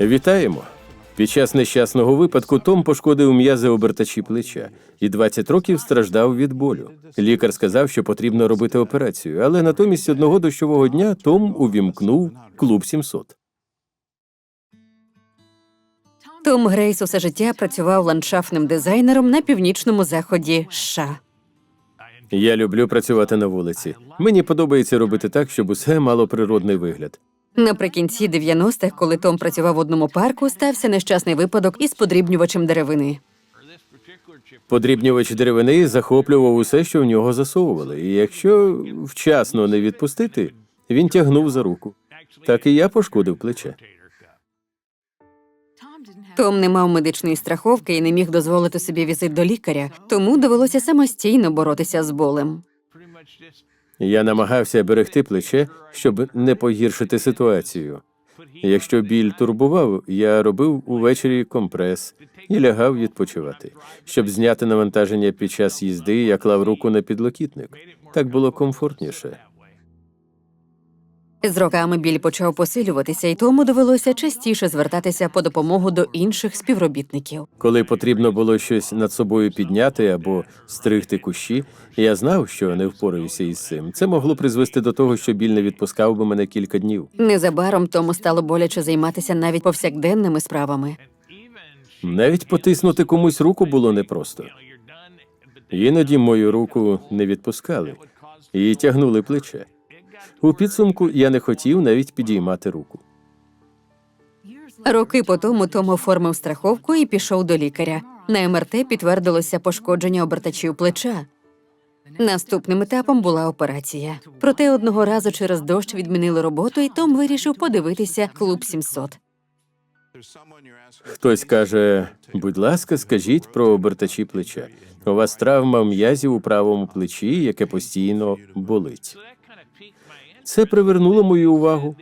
Вітаємо! Під час нещасного випадку Том пошкодив м'язи обертачі плеча і 20 років страждав від болю. Лікар сказав, що потрібно робити операцію, але натомість одного дощового дня Том увімкнув клуб 700. Том Грейс усе життя працював ландшафтним дизайнером на північному заході США. Я люблю працювати на вулиці. Мені подобається робити так, щоб усе мало природний вигляд. Наприкінці 90-х, коли Том працював в одному парку, стався нещасний випадок із подрібнювачем деревини. Подрібнювач деревини захоплював усе, що в нього засовували, і якщо вчасно не відпустити, він тягнув за руку. Так і я пошкодив плече. Том не мав медичної страховки і не міг дозволити собі візит до лікаря, тому довелося самостійно боротися з болем. Я намагався берегти плече, щоб не погіршити ситуацію. Якщо біль турбував, я робив увечері компрес і лягав відпочивати. Щоб зняти навантаження під час їзди, я клав руку на підлокітник. Так було комфортніше. З роками біль почав посилюватися, і тому довелося частіше звертатися по допомогу до інших співробітників. Коли потрібно було щось над собою підняти або стригти кущі, я знав, що не впораюся із цим. Це могло призвести до того, що біль не відпускав би мене кілька днів. Незабаром тому стало боляче займатися навіть повсякденними справами. Навіть потиснути комусь руку було непросто. Іноді мою руку не відпускали і тягнули плече. У підсумку я не хотів навіть підіймати руку. Роки по тому Том оформив страховку і пішов до лікаря. На МРТ підтвердилося пошкодження обертачів плеча. Наступним етапом була операція. Проте одного разу через дощ відмінили роботу, і Том вирішив подивитися клуб 700. Хтось каже: будь ласка, скажіть про обертачі плеча. У вас травма м'язів у правому плечі, яке постійно болить. Це привернуло мою увагу.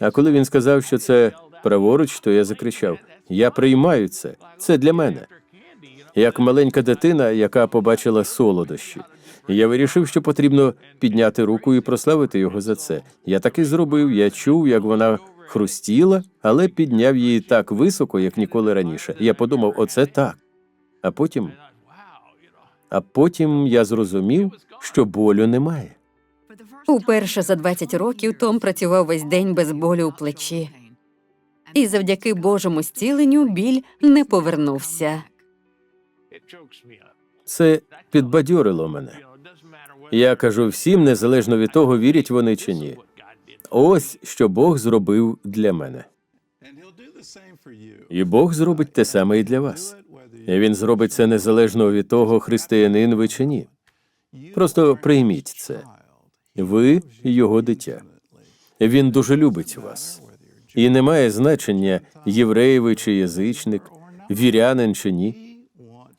А коли він сказав, що це праворуч, то я закричав: Я приймаю це. Це для мене. Як маленька дитина, яка побачила солодощі. Я вирішив, що потрібно підняти руку і прославити його за це. Я так і зробив. Я чув, як вона хрустіла, але підняв її так високо, як ніколи раніше. Я подумав, оце так. А потім, а потім я зрозумів, що болю немає. Уперше за 20 років Том працював весь день без болю у плечі. І завдяки Божому зціленню біль не повернувся. Це підбадьорило мене. Я кажу всім, незалежно від того, вірять вони чи ні. Ось що Бог зробив для мене. І Бог зробить те саме і для вас. І Він зробить це незалежно від того, християнин ви чи ні. Просто прийміть це. Ви його дитя. Він дуже любить вас. І не має значення, єврей ви чи язичник, вірянин чи ні.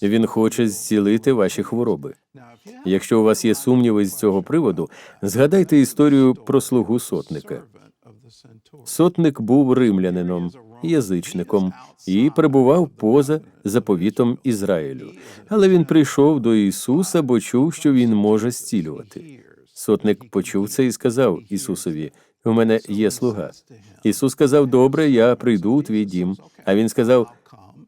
Він хоче зцілити ваші хвороби. Якщо у вас є сумніви з цього приводу, згадайте історію про слугу сотника. Сотник був римлянином, язичником і перебував поза заповітом Ізраїлю. Але він прийшов до Ісуса, бо чув, що він може зцілювати. Сотник почув це і сказав Ісусові: У мене є слуга. Ісус сказав: Добре, я прийду у твій дім. А він сказав: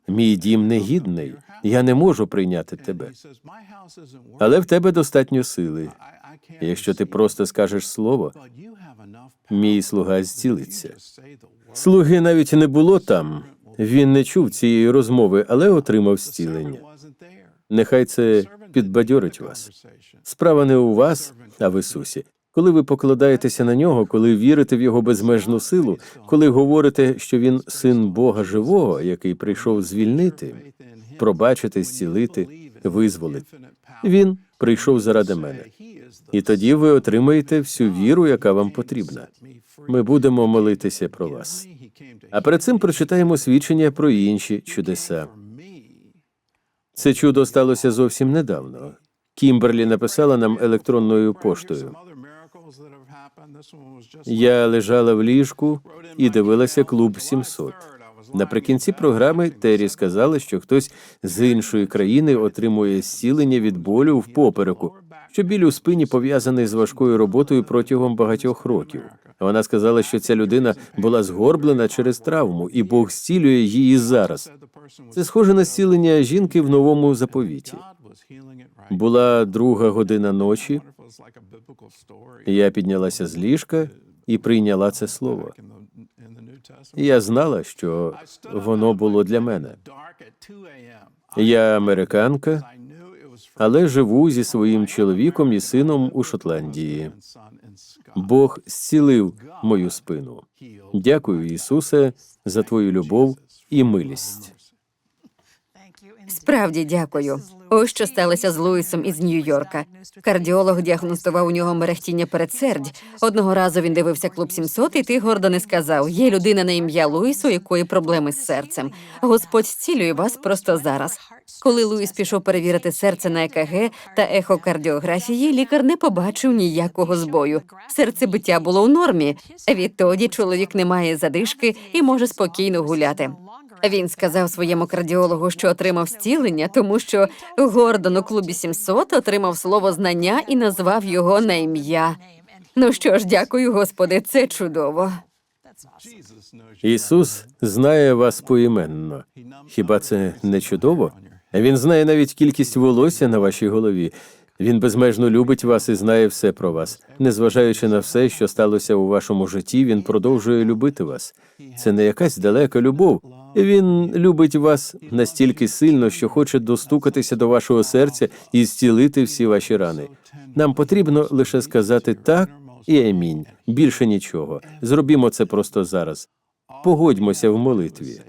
Мій дім негідний, я не можу прийняти тебе. Але в тебе достатньо сили. Якщо ти просто скажеш слово, мій слуга зцілиться. Слуги навіть не було там. Він не чув цієї розмови, але отримав зцілення. Нехай це підбадьорить вас. Справа не у вас, а в Ісусі. Коли ви покладаєтеся на нього, коли вірите в його безмежну силу, коли говорите, що він син Бога живого, який прийшов звільнити, пробачити, зцілити, визволити. Він прийшов заради мене. І тоді ви отримаєте всю віру, яка вам потрібна. Ми будемо молитися про вас. А перед цим прочитаємо свідчення про інші чудеса. Це чудо сталося зовсім недавно. Кімберлі написала нам електронною поштою. Я лежала в ліжку і дивилася клуб 700. Наприкінці програми Террі сказала, що хтось з іншої країни отримує зцілення від болю в попереку, що біль у спині пов'язаний з важкою роботою протягом багатьох років. Вона сказала, що ця людина була згорблена через травму, і Бог зцілює її зараз. Це схоже на зцілення жінки в новому заповіті. Була друга година ночі. Я піднялася з ліжка і прийняла це слово. Я знала, що воно було для мене. Я американка, але живу зі своїм чоловіком і сином у Шотландії. Бог зцілив мою спину. Дякую, Ісусе, за твою любов і милість. Справді дякую. Ось що сталося з Луїсом із Нью-Йорка. Кардіолог діагностував у нього мерехтіння передсердь. Одного разу він дивився клуб 700, і ти гордо не сказав: є людина на ім'я Луїс, у якої проблеми з серцем. Господь зцілює вас просто зараз. Коли Луїс пішов перевірити серце на ЕКГ та ехокардіографії, лікар не побачив ніякого збою. Серцебиття було у нормі. Відтоді чоловік не має задишки і може спокійно гуляти. Він сказав своєму кардіологу, що отримав зцілення, тому що Гордон у клубі 700 отримав слово знання і назвав його на ім'я. Ну що ж, дякую, Господи, це чудово. Ісус знає вас поіменно. Хіба це не чудово? Він знає навіть кількість волосся на вашій голові. Він безмежно любить вас і знає все про вас. Незважаючи на все, що сталося у вашому житті, він продовжує любити вас. Це не якась далека любов. Він любить вас настільки сильно, що хоче достукатися до вашого серця і зцілити всі ваші рани. Нам потрібно лише сказати так і амінь. Більше нічого. Зробімо це просто зараз. Погодьмося в молитві.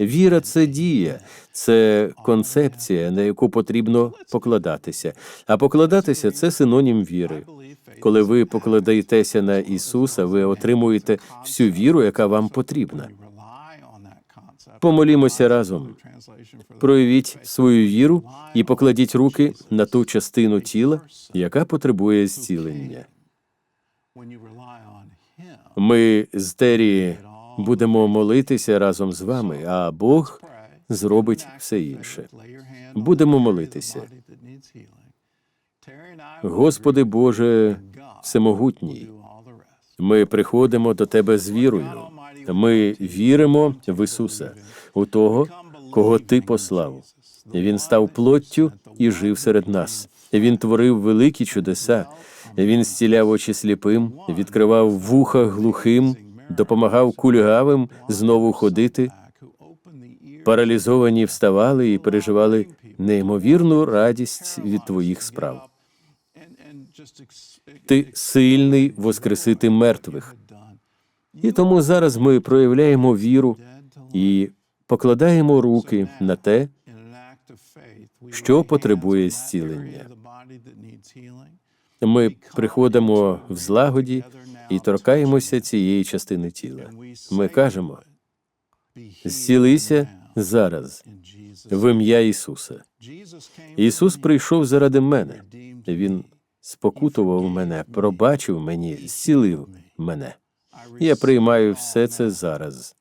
Віра це дія, це концепція, на яку потрібно покладатися. А покладатися це синонім віри. Коли ви покладаєтеся на Ісуса, ви отримуєте всю віру, яка вам потрібна. Помолімося разом. Проявіть свою віру і покладіть руки на ту частину тіла, яка потребує зцілення. Ми з Террі будемо молитися разом з вами, а Бог зробить все інше. Будемо молитися. Господи Боже, всемогутній, ми приходимо до Тебе з вірою. Ми віримо в Ісуса, у того, кого Ти послав. Він став плоттю і жив серед нас. Він творив великі чудеса. Він зціляв очі сліпим, відкривав вуха глухим, допомагав кульгавим знову ходити. Паралізовані вставали і переживали неймовірну радість від твоїх справ. Ти сильний воскресити мертвих. І тому зараз ми проявляємо віру і покладаємо руки на те, що потребує зцілення. Ми приходимо в злагоді і торкаємося цієї частини тіла. Ми кажемо: зцілися зараз в ім'я Ісуса. Ісус прийшов заради мене. Він спокутував мене, пробачив мені, зцілив мене. Я приймаю все це зараз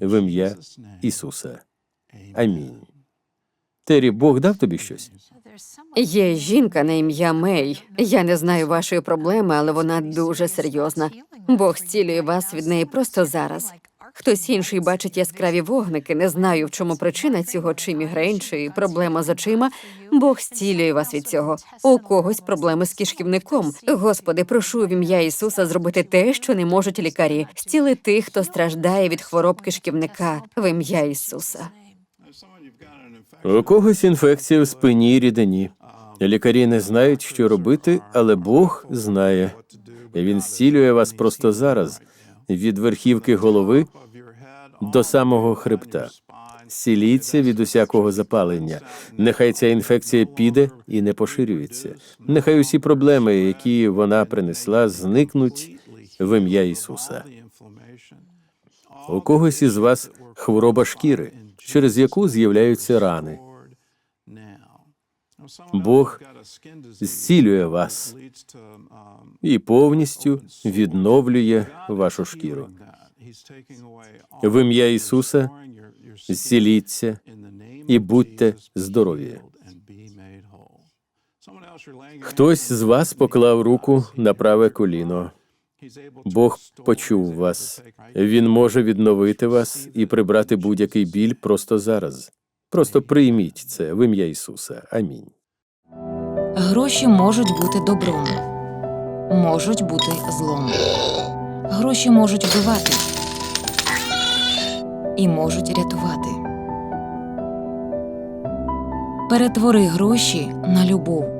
в ім'я Ісуса. Амінь. Террі, Бог дав тобі щось? Є жінка на ім'я Мей. Я не знаю вашої проблеми, але вона дуже серйозна. Бог зцілює вас від неї просто зараз. Хтось інший бачить яскраві вогники. Не знаю, в чому причина цього, чи мігрень, чи проблема з очима. Бог зцілює вас від цього. У когось проблеми з кишківником. Господи, прошу в ім'я Ісуса зробити те, що не можуть лікарі. Зціли тих, хто страждає від хвороб кишківника в ім'я Ісуса. У когось інфекція в спині і рідині. Лікарі не знають, що робити, але Бог знає. Він зцілює вас просто зараз, від верхівки голови до самого хребта. Сіліться від усякого запалення. Нехай ця інфекція піде і не поширюється. Нехай усі проблеми, які вона принесла, зникнуть в ім'я Ісуса. У когось із вас хвороба шкіри, через яку з'являються рани. Бог зцілює вас і повністю відновлює вашу шкіру. В ім'я Ісуса зціліться і будьте здорові. Хтось з вас поклав руку на праве коліно. Бог почув вас. Він може відновити вас і прибрати будь-який біль просто зараз. Просто прийміть це в ім'я Ісуса. Амінь. Гроші можуть бути добром, можуть бути злом. Гроші можуть вбивати і можуть рятувати. Перетвори гроші на любов.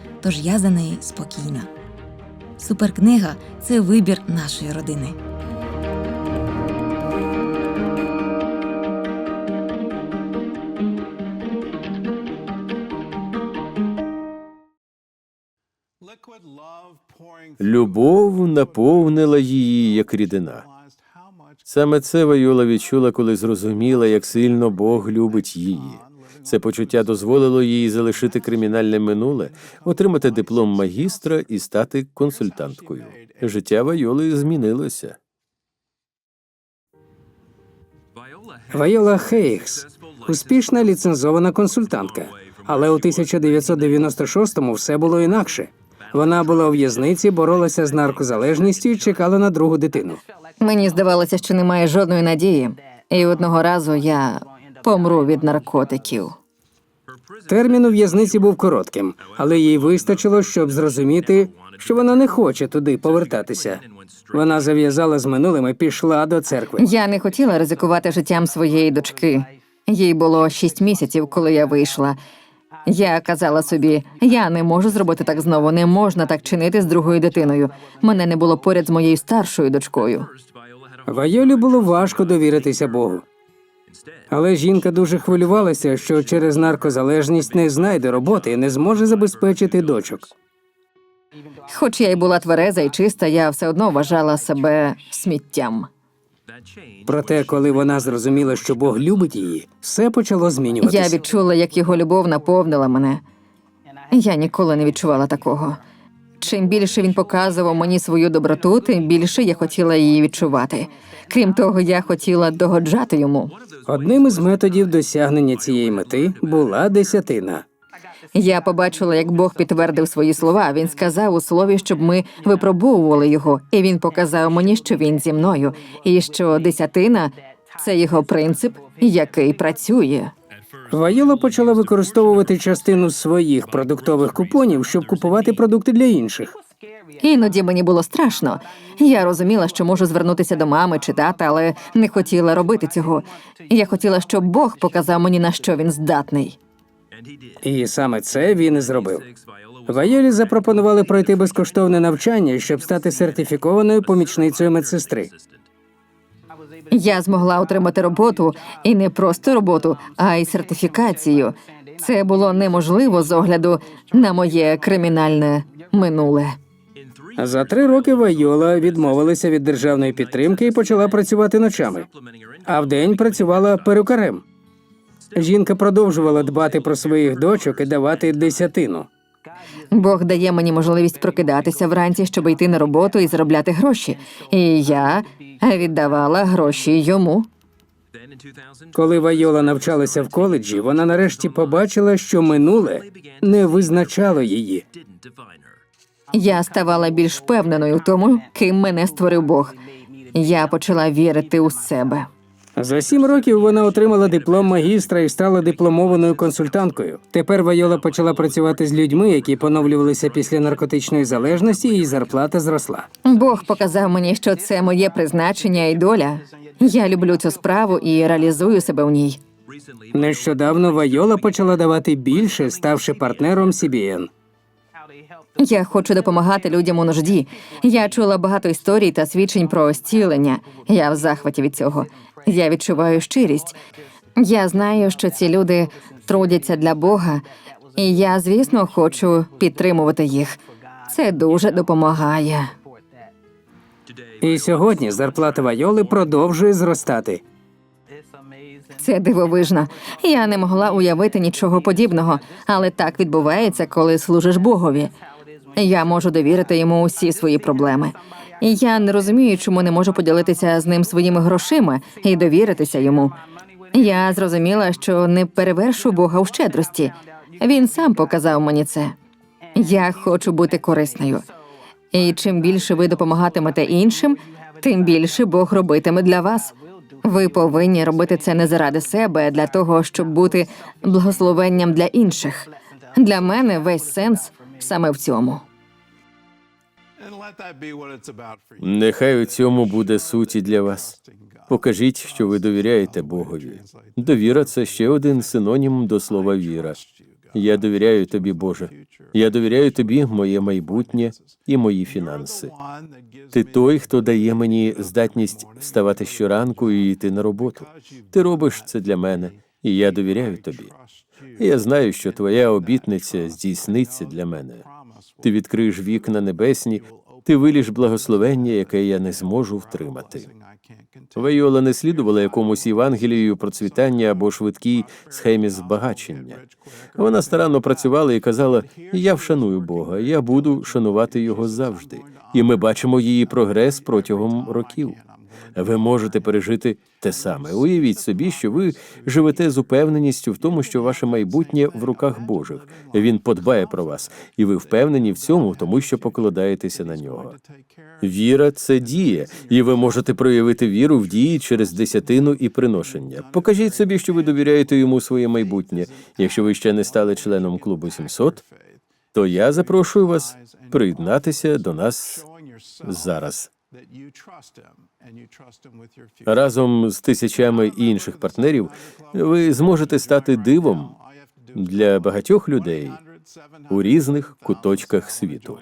тож я за неї спокійна. Суперкнига це вибір нашої родини. Любов наповнила її як рідина. Саме це Вайола відчула, коли зрозуміла, як сильно Бог любить її. Це почуття дозволило їй залишити кримінальне минуле, отримати диплом магістра і стати консультанткою. Життя Вайоли змінилося. Вайола Хейгс успішна ліцензована консультантка. Але у 1996-му все було інакше. Вона була у в'язниці, боролася з наркозалежністю і чекала на другу дитину. Мені здавалося, що немає жодної надії, і одного разу я помру від наркотиків. Термін у в'язниці був коротким, але їй вистачило, щоб зрозуміти, що вона не хоче туди повертатися. Вона зав'язала з минулим і пішла до церкви. Я не хотіла ризикувати життям своєї дочки. Їй було шість місяців, коли я вийшла. Я казала собі, я не можу зробити так знову, не можна так чинити з другою дитиною. Мене не було поряд з моєю старшою дочкою. Вайолі було важко довіритися Богу. Але жінка дуже хвилювалася, що через наркозалежність не знайде роботи і не зможе забезпечити дочок. Хоч я й була твереза і чиста, я все одно вважала себе сміттям. Проте, коли вона зрозуміла, що Бог любить її, все почало змінюватися. Я відчула, як його любов наповнила мене. Я ніколи не відчувала такого. Чим більше він показував мені свою доброту, тим більше я хотіла її відчувати. Крім того, я хотіла догоджати йому. Одним із методів досягнення цієї мети була десятина. Я побачила, як Бог підтвердив свої слова. Він сказав у слові, щоб ми випробовували його, і він показав мені, що він зі мною, і що десятина це його принцип, який працює. Вайола почала використовувати частину своїх продуктових купонів, щоб купувати продукти для інших. Іноді мені було страшно. Я розуміла, що можу звернутися до мами чи тата, але не хотіла робити цього. Я хотіла, щоб Бог показав мені на що він здатний. І саме це він і зробив. Вайолі запропонували пройти безкоштовне навчання, щоб стати сертифікованою помічницею медсестри. Я змогла отримати роботу і не просто роботу, а й сертифікацію. Це було неможливо з огляду на моє кримінальне минуле. За три роки Вайола відмовилася від державної підтримки і почала працювати ночами. А вдень працювала перукарем. Жінка продовжувала дбати про своїх дочок і давати десятину. Бог дає мені можливість прокидатися вранці, щоб йти на роботу і заробляти гроші. І я віддавала гроші йому. Коли Вайола навчалася в коледжі, вона нарешті побачила, що минуле не визначало її. Я ставала більш впевненою в тому, ким мене створив Бог. Я почала вірити у себе. За сім років вона отримала диплом магістра і стала дипломованою консультанткою. Тепер Вайола почала працювати з людьми, які поновлювалися після наркотичної залежності, і її зарплата зросла. Бог показав мені, що це моє призначення і доля. Я люблю цю справу і реалізую себе в ній. Нещодавно Вайола почала давати більше, ставши партнером CBN. Я хочу допомагати людям у нужді. Я чула багато історій та свідчень про зцілення. Я в захваті від цього. Я відчуваю щирість. Я знаю, що ці люди трудяться для Бога, і я, звісно, хочу підтримувати їх. Це дуже допомагає. І сьогодні зарплата Вайоли продовжує зростати. Це дивовижно. Я не могла уявити нічого подібного, але так відбувається, коли служиш Богові. Я можу довірити йому усі свої проблеми. І я не розумію, чому не можу поділитися з ним своїми грошима і довіритися йому. Я зрозуміла, що не перевершу Бога у щедрості. Він сам показав мені це. Я хочу бути корисною. І чим більше ви допомагатимете іншим, тим більше Бог робитиме для вас. Ви повинні робити це не заради себе, а для того, щоб бути благословенням для інших. Для мене весь сенс саме в цьому. Нехай у цьому буде суть і для вас. Покажіть, що ви довіряєте Богові. Довіра це ще один синонім до слова віра. Я довіряю тобі, Боже. Я довіряю тобі моє майбутнє і мої фінанси. Ти той, хто дає мені здатність вставати щоранку і йти на роботу. Ти робиш це для мене, і я довіряю тобі. Я знаю, що твоя обітниця здійсниться для мене. Ти відкриєш вікна небесні, ти виліш благословення, яке я не зможу втримати. Вайола не слідувала якомусь Євангелію процвітання або швидкій схемі збагачення. Вона старанно працювала і казала: Я вшаную Бога, я буду шанувати його завжди. І ми бачимо її прогрес протягом років. Ви можете пережити те саме. Уявіть собі, що ви живете з упевненістю в тому, що ваше майбутнє в руках Божих. Він подбає про вас, і ви впевнені в цьому, тому що покладаєтеся на нього. Віра це дія, і ви можете проявити віру в дії через десятину і приношення. Покажіть собі, що ви довіряєте йому своє майбутнє. Якщо ви ще не стали членом клубу 700, то я запрошую вас приєднатися до нас зараз. Разом з тисячами інших партнерів ви зможете стати дивом для багатьох людей у різних куточках світу.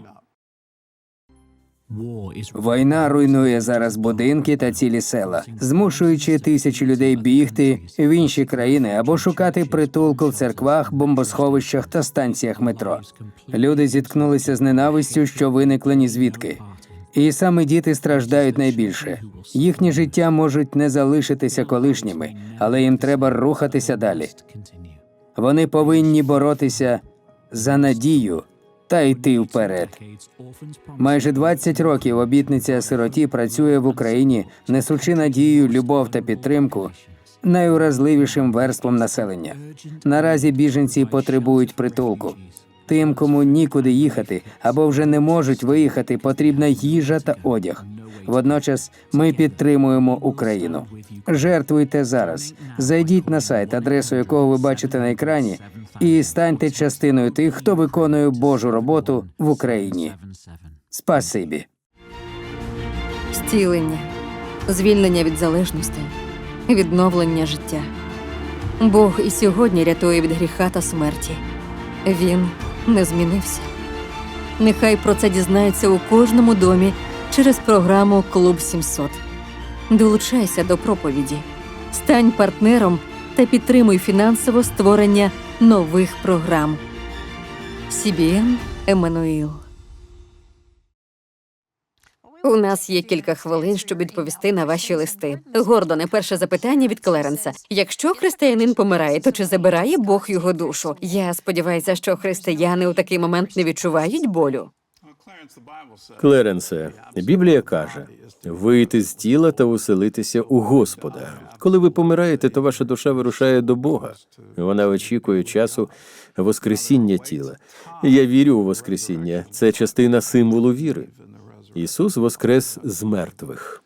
Війна руйнує зараз будинки та цілі села, змушуючи тисячі людей бігти в інші країни або шукати притулку в церквах, бомбосховищах та станціях метро. Люди зіткнулися з ненавистю, що виникла ні звідки. І саме діти страждають найбільше. Їхні життя можуть не залишитися колишніми, але їм треба рухатися далі. Вони повинні боротися за надію та йти вперед. Майже 20 років обітниця сироті працює в Україні, несучи надію, любов та підтримку найуразливішим верствам населення. Наразі біженці потребують притулку. Тим, кому нікуди їхати або вже не можуть виїхати, потрібна їжа та одяг. Водночас ми підтримуємо Україну. Жертвуйте зараз. Зайдіть на сайт, адресу якого ви бачите на екрані, і станьте частиною тих, хто виконує Божу роботу в Україні. Спасибі. Зцілення, звільнення від залежності, відновлення життя. Бог і сьогодні рятує від гріха та смерті. Він не змінився. Нехай про це дізнається у кожному домі через програму Клуб 700. Долучайся до проповіді, стань партнером та підтримуй фінансово створення нових програм. CBN Еммануїл. У нас є кілька хвилин, щоб відповісти на ваші листи. Гордоне, перше запитання від Клеренса: якщо християнин помирає, то чи забирає Бог його душу? Я сподіваюся, що християни у такий момент не відчувають болю. Клеренсе, Біблія каже: вийти з тіла та уселитися у Господа. Коли ви помираєте, то ваша душа вирушає до Бога. Вона очікує часу Воскресіння тіла. Я вірю у Воскресіння. Це частина символу віри. Ісус воскрес з мертвих.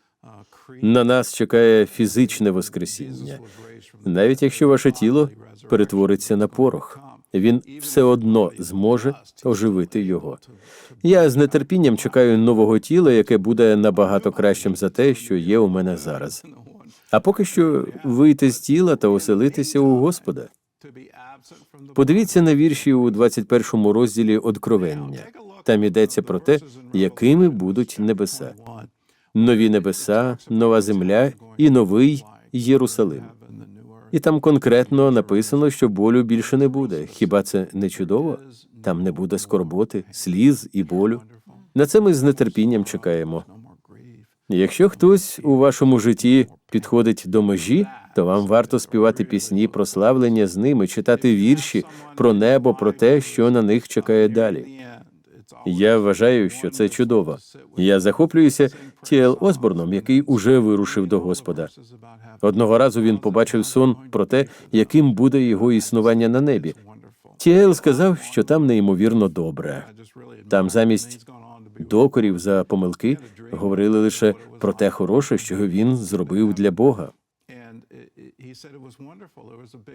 На нас чекає фізичне Воскресіння. Навіть якщо ваше тіло перетвориться на порох, він все одно зможе оживити його. Я з нетерпінням чекаю нового тіла, яке буде набагато кращим за те, що є у мене зараз. А поки що вийти з тіла та оселитися у Господа. Подивіться на вірші у 21 розділі Откровення. Там йдеться про те, якими будуть небеса. Нові небеса, нова земля і новий Єрусалим. І там конкретно написано, що болю більше не буде. Хіба це не чудово? Там не буде скорботи, сліз і болю. На це ми з нетерпінням чекаємо. Якщо хтось у вашому житті підходить до межі, то вам варто співати пісні про славлення з ними, читати вірші про небо, про те, що на них чекає далі. Я вважаю, що це чудово. Я захоплююся Тіел Осборном, який уже вирушив до Господа. Одного разу він побачив сон про те, яким буде його існування на небі. Тіел сказав, що там неймовірно добре. Там замість докорів за помилки говорили лише про те хороше, що він зробив для Бога.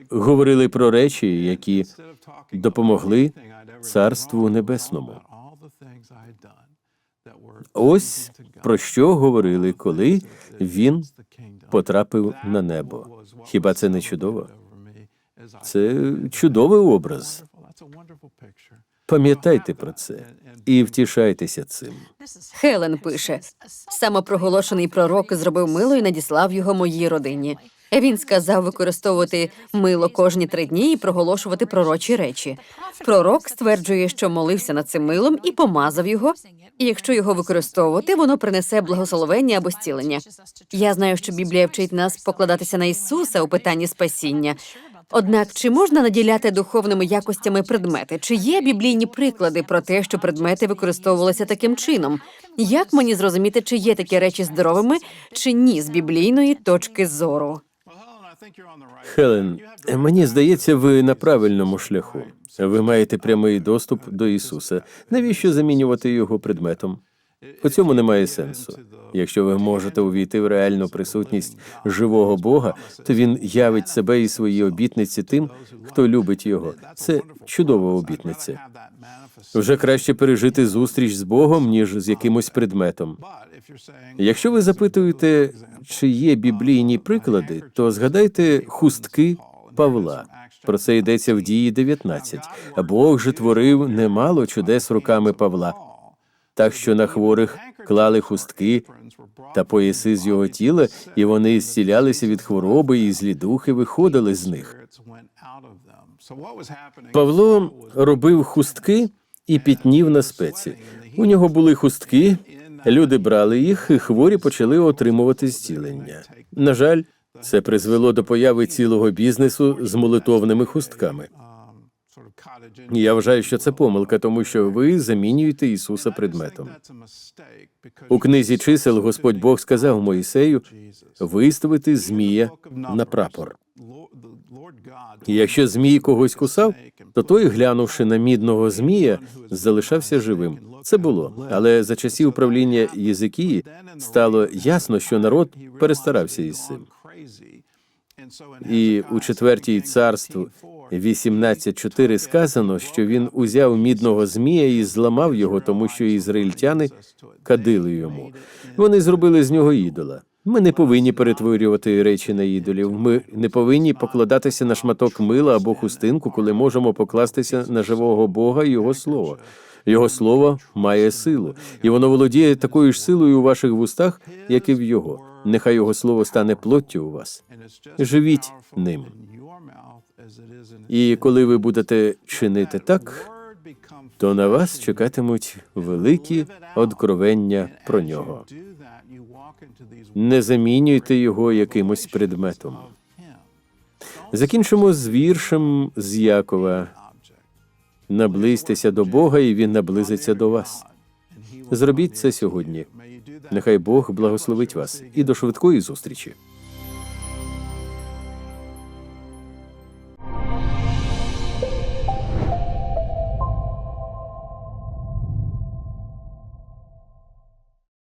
Говорили про речі, які допомогли Царству Небесному. Ось про що говорили, коли він потрапив на небо. Хіба це не чудово? Це чудовий образ. Пам'ятайте про це і втішайтеся цим. Хелен пише: самопроголошений пророк зробив мило і надіслав його моїй родині. Він сказав використовувати мило кожні три дні і проголошувати пророчі речі. Пророк стверджує, що молився над цим милом і помазав його. І якщо його використовувати, воно принесе благословення або зцілення. Я знаю, що Біблія вчить нас покладатися на Ісуса у питанні спасіння. Однак, чи можна наділяти духовними якостями предмети? Чи є біблійні приклади про те, що предмети використовувалися таким чином? Як мені зрозуміти, чи є такі речі здоровими, чи ні, з біблійної точки зору? Хелен, мені здається, ви на правильному шляху. Ви маєте прямий доступ до Ісуса. Навіщо замінювати його предметом? У цьому немає сенсу. Якщо ви можете увійти в реальну присутність живого Бога, то він явить себе і свої обітниці тим, хто любить його. Це чудова обітниця. Вже краще пережити зустріч з Богом, ніж з якимось предметом. Якщо ви запитуєте, чи є біблійні приклади, то згадайте хустки Павла. Про це йдеться в дії 19. Бог же творив немало чудес руками Павла, так що на хворих клали хустки та пояси з його тіла, і вони зцілялися від хвороби, і злі духи виходили з них. Павло робив хустки і пітнів на спеці. У нього були хустки, люди брали їх, і хворі почали отримувати зцілення. На жаль, це призвело до появи цілого бізнесу з молитовними хустками. Я вважаю, що це помилка, тому що ви замінюєте Ісуса предметом. У книзі чисел Господь Бог сказав Моїсею виставити змія на прапор. І якщо змій когось кусав, то той, глянувши на мідного змія, залишався живим. Це було, але за часів правління Єзикії стало ясно, що народ перестарався із цим. І у четвертій царству 18.4 сказано, що він узяв мідного змія і зламав його, тому що ізраїльтяни кадили йому. Вони зробили з нього ідола. Ми не повинні перетворювати речі на ідолів. Ми не повинні покладатися на шматок мила або хустинку, коли можемо покластися на живого Бога і його слово. Його слово має силу, і воно володіє такою ж силою у ваших вустах, як і в його. Нехай його слово стане плоттю у вас. Живіть ним. І коли ви будете чинити так, то на вас чекатимуть великі откровення про нього. Не замінюйте його якимось предметом. Закінчимо з віршем з Якова. Наблизьтеся до Бога, і Він наблизиться до вас. Зробіть це сьогодні. Нехай Бог благословить вас і до швидкої зустрічі.